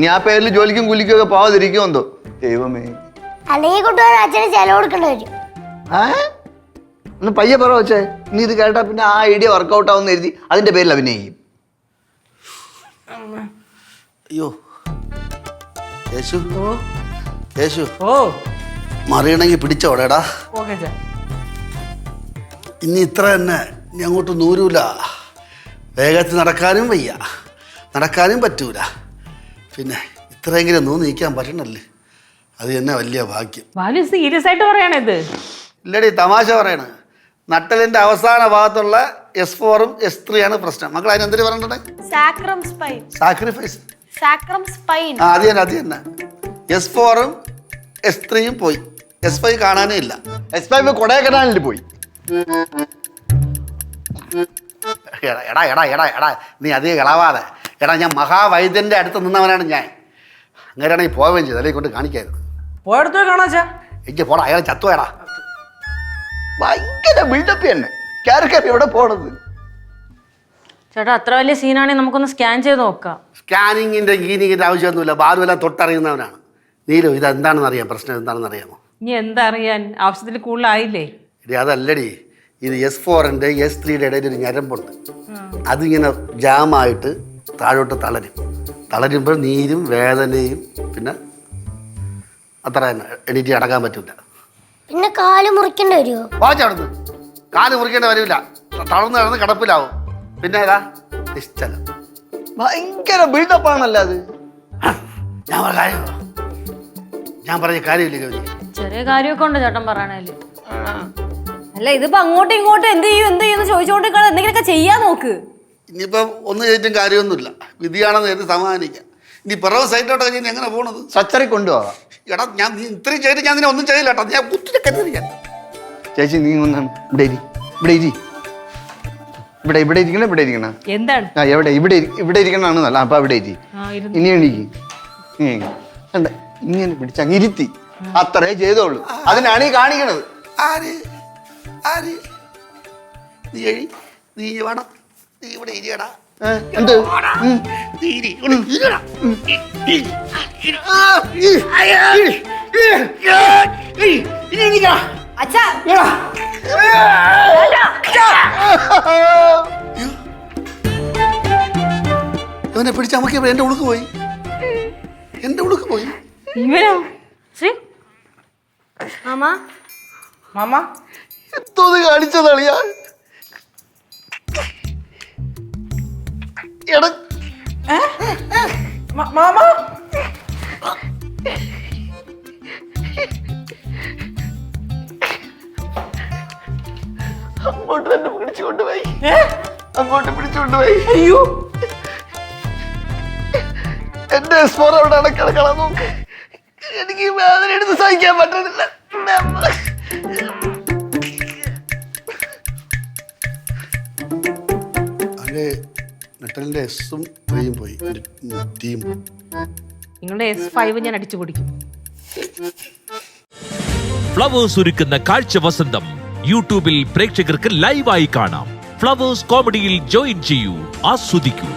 നീ ആ പേരിൽ ജോലിക്കും കൂലിക്കും ഒക്കെ പോവാതിരിക്കും എന്തോ? ദൈവമേ. അല്ലെങ്കിൽ കുട്ടികൾ അച്ഛന് ചെലവ് കൊടുക്കേണ്ടി വരും. ഏ? ഒന്ന് പയ്യെ പറ വെച്ചേ നീ ഇത് കേട്ടാ പിന്നെ ആ ഐഡിയ വർക്കൗട്ട് ആവുന്ന എഴുതി അതിന്റെ പേരിൽ അഭിനയിക്കും. അയ്യോ. യേശു. യേശു. ഓ. മറിയണമെങ്കിൽ പിടിച്ചോടേടാ ഓക്കെ അച്ഛാ. ഇനി ഇത്ര തന്നെ ഇനി അങ്ങോട്ട് നൂരൂല. വേഗത്തിൽ നടക്കാനും വയ്യ. നടക്കാനും പറ്റൂല. പിന്നെ ഇത്രയെങ്കിലും നൂ നീക്കാൻ പറ്റണല്ലേ? അത് തന്നെ വലിയ ഭാഗ്യം. ബാലു സീരിയസ് ആയിട്ട് പറയണത് ഇല്ലടി തമാശ പറയണ. നട്ടലിന്റെ അവസാന ഭാഗത്തുള്ള എസ് ഫോറും എസ് ത്രീ ആണ് പ്രശ്നം. മക്കൾ അതിനെന്തിനു sacrum spine sacrifice sacrum spine ആ അത് തന്നെ അത് തന്നെ. എസ് ഫോറും എസ് ത്രീയും പോയി. എസ് ഫൈവ് കാണാനേ ഇല്ല. എസ് ഫൈവ് കൊടൈക്കനാലിൽ പോയി. എടാ എടാ എടാ എടാ എടാ നീ അധികം ഇളവാതെ. എടാ ഞാൻ മഹാവൈദ്യന്റെ അടുത്ത് നിന്നവനാണ് ഞാൻ. അങ്ങനെയാണെങ്കിൽ പോവുകയും ചെയ്തു. അല്ലെങ്കിൽ കൊണ്ട് കാണിക്കായിരുന്നു. പോയടത്ത് കാണാച്ചാ എനിക്ക് പോടാ അയാൾ ചത്തുവേടാ ഭയങ്കര ബിൽഡപ്പ് തന്നെ. കയറി എവിടെ പോണത്? ചേട്ടാ അത്ര വലിയ സീനാണെങ്കിൽ നമുക്കൊന്ന് സ്കാൻ ചെയ്ത് നോക്കാം. സ്കാനിങ്ങിന്റെ ഗീനിങ്ങിന്റെ ആവശ്യമൊന്നുമില്ല. ബാലുവെല്ലാം തൊട്ടറിയുന്നവനാണ്. നീലു ഇത് എന്താണെന്ന് അറിയാം പ്രശ്നം എന്താണെന്ന് അറിയാമോ ഇനി എന്താ അറിയാൻ ആവശ്യത്തിൽ കൂടുതലായില്ലേ? ഇടി അതല്ലടി. ഇത് എസ് ഫോറിന്റെ എസ് ത്രീയുടെ ഇടയിൽ ഒരു ഞരമ്പുണ്ട്. അതിങ്ങനെ ജാമായിട്ട് താഴോട്ട് തളരും. തളരുമ്പോൾ നീരും വേദനയും പിന്നെ അത്ര എണീറ്റ് അടക്കാൻ പറ്റില്ല പിന്നെ കാൽ മുറിക്കേണ്ടി വരുമോ വാച്ചവിടുന്ന് കാൽ മുറിക്കേണ്ട വരില്ല തളർന്ന് കിടന്ന് കിടപ്പിലാവും. പിന്നെ ഏതാ? നിശ്ചലം. ഭയങ്കര ബിൽഡപ്പ് ആണല്ലോ അത്? ഞാൻ പറഞ്ഞ കാര്യം ഞാൻ പറഞ്ഞ കാര്യമില്ല ചെറിയ കാര്യമൊക്കെ ഉണ്ട് ചേട്ടൻ പറയണേൽ. അല്ല ഇതിപ്പോ അങ്ങോട്ടും ഇങ്ങോട്ടും എന്ത് ചെയ്യും എന്ത് ചെയ്യുന്നു ചോദിച്ചുകൊണ്ടിരിക്കണം എന്തെങ്കിലുമൊക്കെ ചെയ്യാൻ നോക്ക്. ഇനിയിപ്പം ഒന്നും ചെയ്തിട്ടും കാര്യമൊന്നുമില്ല. വിധിയാണെന്ന് കരുതി സമാധാനിക്കാം. ഇനി പിറവ് സൈഡിലോട്ടൊക്കെ ഞാൻ എങ്ങനെ പോണത്? സച്ചറി കൊണ്ടുപോകാം. എടാ ഞാൻ നീ ഇത്രയും ചെയ്തിട്ട് ഞാൻ നിന്നെ ഒന്നും ചെയ്യില്ല കേട്ടോ. ഞാൻ കുത്തിനെ കരുതി ഞാൻ ചേച്ചി നീ ഒന്നാണ് ഇവിടെ ഇരി. ഇവിടെ ഇരി. ഇവിടെ ഇവിടെ ഇരിക്കണം ഇവിടെ ഇരിക്കണം. എന്താണ്? ആ എവിടെ? ഇവിടെ ഇരി- ഇവിടെ ഇരിക്കണമാണ് നല്ല അപ്പൊ അവിടെ ഇരി. ഇനി എണീക്ക്. കണ്ട ഇങ്ങനെ പിടിച്ച് അങ്ങ് ഇരുത്തി. അത്രേ ചെയ്തോളൂ അതിനാണ് ഈ കാണിക്കണത്. ആര്? ആര്? നീ എഴി. നീ വേണം. നീ ഇവിടെ ഇരിയടാ. എന്ത്? ഇരി ഇവിടെ ഇരിയടാ. അച്ഛാ. ഇവനെ പിടിച്ച് അമക്കി എന്റെ ഉളുക്ക് പോയി. എന്റെ ഉളുക്ക് പോയി. ഇവനോ? ശ്രീ മാമ. മാമ എന്തോന്ന് കാണിച്ചതളിയാ മാമ. അങ്ങോട്ട് തന്നെ പിടിച്ചു കൊണ്ടുപോയി. അങ്ങോട്ട് പിടിച്ചുകൊണ്ട് കൊണ്ടുപോയി. അയ്യോ. എന്റെ എസ്പോർ അവിടെ അടക്കിടക്കണം നോക്ക് എനിക്ക് വേദന എടുത്ത് സഹിക്കാൻ പറ്റുന്നില്ല. അവന്റെ നെട്ടലിന്റെ എസും ത്രീയും പോയി. ടീം നിങ്ങളുടെ എസ് ഫൈവ് ഞാൻ അടിച്ചു പൊടിക്കും. ഫ്ലവേഴ്സ് ഒരുക്കുന്ന കാഴ്ച വസന്തം യൂട്യൂബിൽ പ്രേക്ഷകർക്ക് ലൈവായി കാണാം. ഫ്ലവേഴ്സ് കോമഡിയിൽ ജോയിൻ ചെയ്യൂ ആസ്വദിക്കൂ.